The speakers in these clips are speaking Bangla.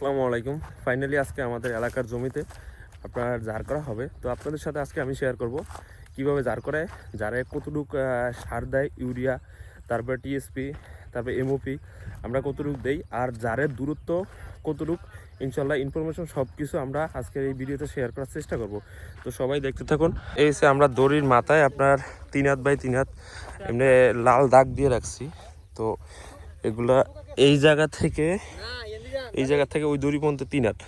আসসালামু আলাইকুম। ফাইনালি আজকে আমাদের এলাকার জমিতে আপনার জার করা হবে। তো আপনাদের সাথে আজকে আমি শেয়ার করব কীভাবে জার করে জারে কতটুক সার দেয়, ইউরিয়া, তারপর টিএসপি তারপর এমওপি আমরা কতটুক দেই, আর জারের দূরত্ব কতটুক ইনশাল্লাহ ইনফরমেশন সব কিছু আমরা আজকের এই ভিডিওতে শেয়ার করার চেষ্টা করব। তো সবাই দেখতে থাকুন, এই হচ্ছে আমরা দড়ির মাথায় আপনার তিন হাত বাই তিন হাত এমনি লাল দাগ দিয়ে রাখছি। তো এগুলা এই জায়গা থেকে এই জায়গা থেকে ওই দড়ি পর্যন্ত তিন হাত।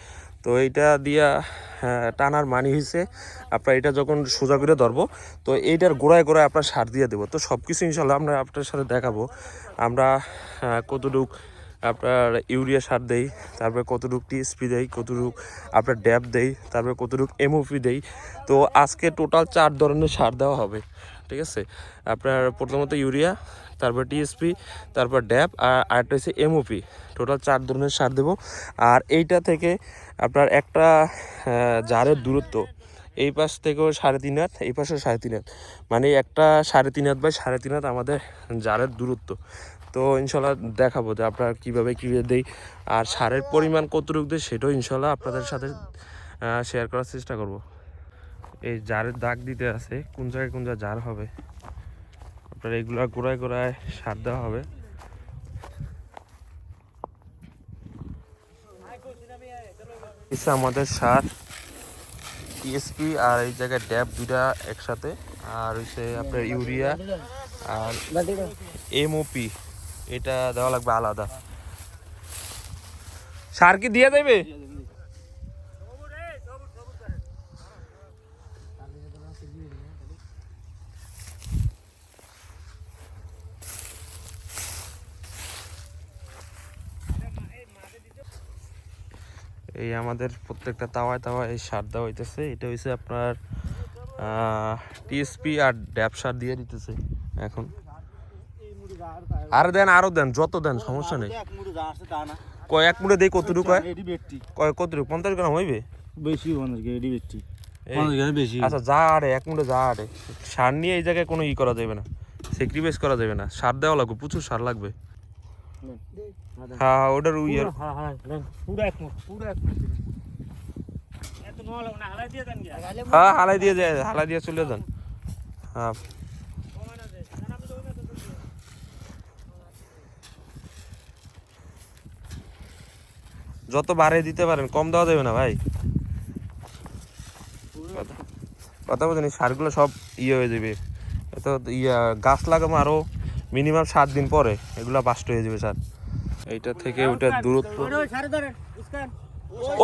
তো এইটা দিয়া আহ, টানার মানি হয়েছে আপনার এটা যখন সোজা করে ধরবো তো এইটার গোড়ায় গোড়ায় আপনার সার দিয়ে দেবো। তো সব কিছু ইনশাল্লাহ আমরা আপনার সাথে দেখাবো। আমরা কতটুক আপনার ইউরিয়া সার দেই তারপরে কতটুক টিএসপি দেই কতটুক আপনার ড্যাব দেই তারপরে কতটুক এমওপি দেই। তো আজকে টোটাল চার ধরনের সার দেওয়া হবে ঠিক আছে? আপনার প্রথমত ইউরিয়া তারপর টিএসপি তারপর ড্যাপ আর আরেকটা হচ্ছে এমওপি টোটাল চার ধরনের সার দেবো। আর এইটা থেকে আপনার একটা জারের দূরত্ব, এই পাশ থেকেও সাড়ে তিন হাত, এই পাশেও সাড়ে তিন হাত। মানে একটা সাড়ে তিন হাত বাই সাড়ে তিন হাত আমাদের জারের দূরত্ব। তো ইনশাল্লাহ দেখাবো যে আপনার কীভাবে কীভাবে দেই, আর সারের পরিমাণ কতটুকু দেয় সেটাও ইনশাল্লাহ আপনাদের সাথে শেয়ার করার চেষ্টা করব। এই জারের দাগ দিতে আছে, কোন জায়গায় কোন জায়গায় জার হবে। আপনার এগুলা গোড়ায় গোড়ায় সার দেওয়া হবে। আমাদের সার টিএসপি আর এই জায়গায় ড্যাব দুইটা একসাথে। আর হচ্ছে আপনার ইউরিয়া আর এমওপি এটা দেওয়া লাগবে আলাদা। সার কি দিয়ে দেবে? এই আমাদের প্রত্যেকটা তাওয়ায় তাওয়ায় এই সার দেওয়া হইতেছে। এটা হচ্ছে আপনার টিএসপি আর ড্যাব সার দিয়ে দিতেছে এখন। আর দেন আরও দেন যত দেন সমস্যা নেই। কয় এক মুড়ে দেই কতটুকু হয় কয় কতটুকু? পঞ্চাশ গ্রাম হইবে? বেশি পঞ্চাশ এই- পঞ্চাশ কেজি বেশি। আচ্ছা যা আরে এক মুড়ে যা আরে। সার নিয়ে এই জায়গায় কোনো ই করা যাবে না। স্যাক্রিফাইস করা যাবে না। সার দেওয়া লাগবে প্রচুর সার লাগবে। হ্যাঁ ওটার হ্যাঁ হ্যাঁ পুরো এক মুঠ পুরো এক মুঠ এত নল না হালাই দিয়ে হ্যাঁ হালাই দিয়ে যায় হালাই দিয়ে চলে যান। হ্যাঁ। যত বাড়ে দিতে পারেন কম দেওয়া যাবে না ভাই। কথা- কথা বলছেন সারগুলো সব ইয়ে হয়ে যাবে। এত ইয়া গাছ লাগাবো আরও। মিনিমাম সাত দিন পরে এগুলা বাস্ট হয়ে যাবে স্যার। এইটা থেকে ওটার দূরত্ব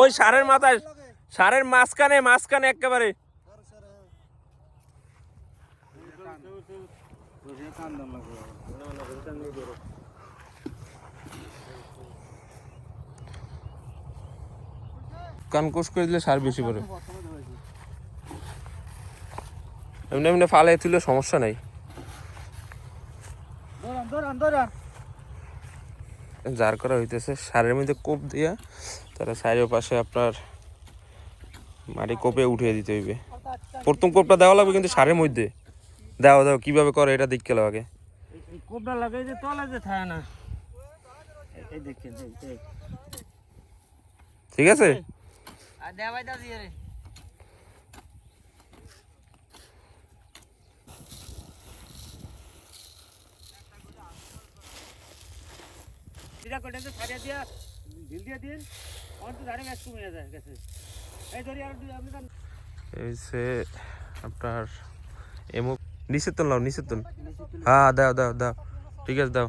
ওই সারের মাথায় সারের মাঝখানে মাঝখানে একেবারে। করে দিলে সার বেশি পড়ে। এমনি এমনি ফালে তুলে সমস্যা নাই। জার করা হইতেছে। সারের মধ্যে কোপ দিয়া তারা সাইডের পাশে আপনার মাটি কোপে উঠিয়ে দিতে হইবে। প্রথম কোপটা দেওয়া লাগবে কিন্তু সারের মধ্যে। দাও দাও কীভাবে করে এটা দেখতে আগে। এই লাগাই যে তলা যে থাকে না। ঠিক আছে? আর দেওয়াই দা দিয়ে রে। তো ছাড়িয়ে দিয়া, ঢিল দিয়ে দিন অন্ত ধারে ম্যাচ কমে যায়, গেছে। এই ধরি আর এই সে আপনার এমো নিচে তো নিচে তো হ্যাঁ দাও দাও দাও, ঠিক আছে, দাও।